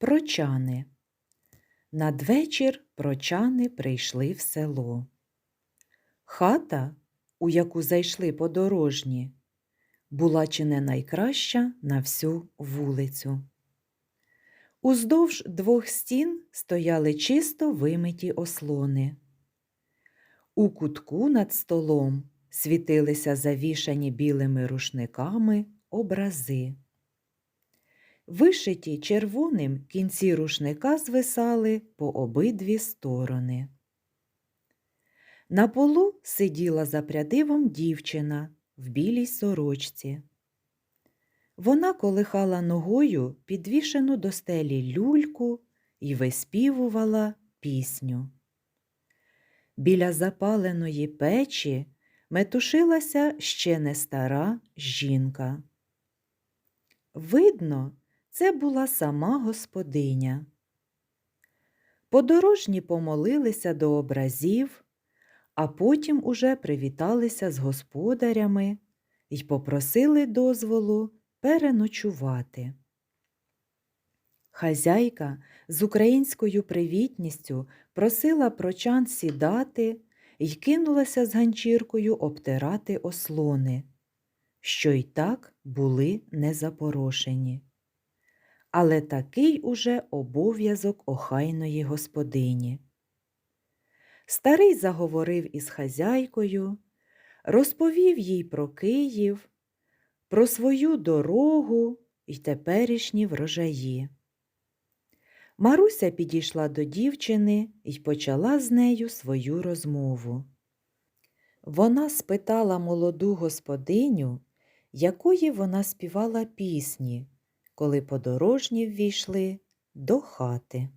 Прочани. Надвечір прочани прийшли в село. Хата, у яку зайшли подорожні, була чи не найкраща на всю вулицю. Уздовж двох стін стояли чисто вимиті ослони. У кутку над столом світилися завішані білими рушниками образи. Вишиті червоним кінці рушника звисали по обидві сторони. На полу сиділа за прядивом дівчина в білій сорочці. Вона колихала ногою підвішену до стелі люльку і виспівувала пісню. Біля запаленої печі метушилася ще не стара жінка. Видно, це була сама господиня. Подорожні помолилися до образів, а потім уже привіталися з господарями й попросили дозволу переночувати. Хазяйка з українською привітністю просила прочан сідати й кинулася з ганчіркою обтирати ослони, що й так були не запорошені. Але такий уже обов'язок охайної господині. Старий заговорив із хазяйкою, розповів їй про Київ, про свою дорогу й теперішні врожаї. Маруся підійшла до дівчини і почала з нею свою розмову. Вона спитала молоду господиню, якої вона співала пісні, коли подорожні ввійшли до хати.